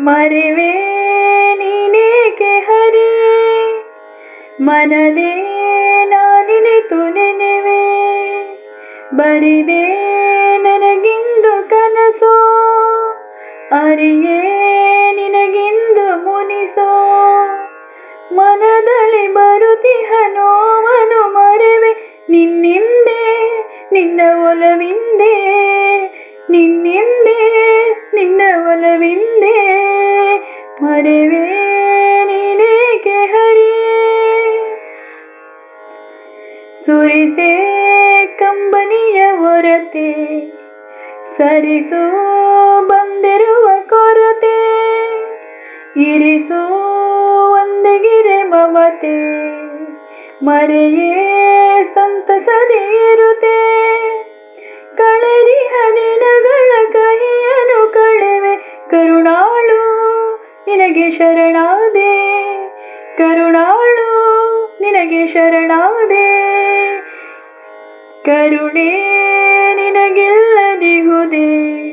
ಮರೆವೆ ನೀನೇಕೆ ಹರಿ? ಮನದೇ ನಾನಿನೆ ನೆನೆವೆ. ಬರಿದೆ ನನಗಿಂದು ಕನಸೋ. ಅರಿಯೇ ನಿನಗಿಂದು ಮುನಿಸೋ. ಮನದಲ್ಲಿ ಬರುತ್ತಿಹ ನೋವನು ಮರೆವೆ. ನಿನ್ನಿಂದೆ, ನಿನ್ನ ಒಲವಿಂದೆ. ನಿನ್ನಿಂದೆ, ನಿನ್ನ ಒಲವಿಂದೆ. ಮರೆವೆ ನೀನೇಕೆ ಹರಿ. ಸುರಿಸೆ ಕಂಬನಿಯ ಹೊರತೆ, ಸರಿಸೋ ಬಂದಿರುವ ಕೊರತೆ, ಇರಿಸೋ ಒಂದಗಿರೆ ಮಮತೆ, ಮರೆಯೇ ಸಂತಸದೇ ಇರುತೆ ನಿನಗೆ ಶರಣಾದೆ. ಕರುಣಾಳು, ನಿನಗೆ ಶರಣಾದೆ. ಕರುಣೆ ನಿನಗಿಲ್ಲದಿಹುದೇ.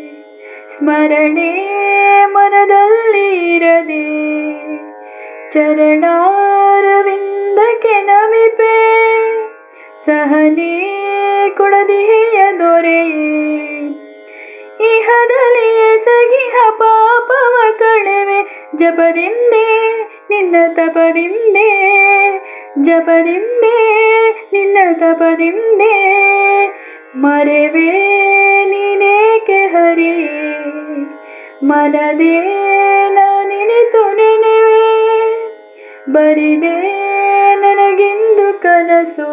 ಸ್ಮರಣೆ ಮನದಲ್ಲಿ ಇರದೆ. ಚರಣಾರವಿಂದಕ್ಕೆ ನಮಿಪೆ. ಸಹನೆ ಕೊಡದಿಹೆಯ ದೊರೆಯೇ. ಜಪದಿಂದೆ, ನಿನ್ನ ತಪದಿಂದೆ, ಜಪದಿಂದೆ, ನಿನ್ನ ತಪದಿಂದೆ. ಮರೆವೆ ನೀನೇಕೆ ಹರಿ ಮನದೇ ನಾನಿನಿತು ನೆನೆವೆ. ಬರಿದೆ ನನಗಿಂದು ಕನಸು,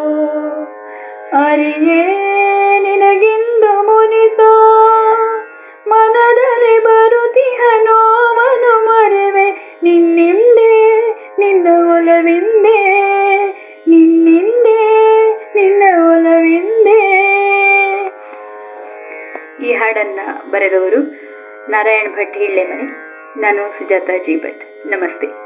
ಅರಿಯೇ ಒಲವಿಂದೆ ನಿನ್ನಿಂದೆ, ನಿನ್ನ ಒಲವಿಂದೆ. ಈ ಹಾಡನ್ನ ಬರೆದವರು ನಾರಾಯಣ್ ಭಟ್ ಹಿಳ್ಳೆಮನೆ ನಾನು ಸುಜಾತಾ ಜಿ ಭಟ್. ನಮಸ್ತೆ.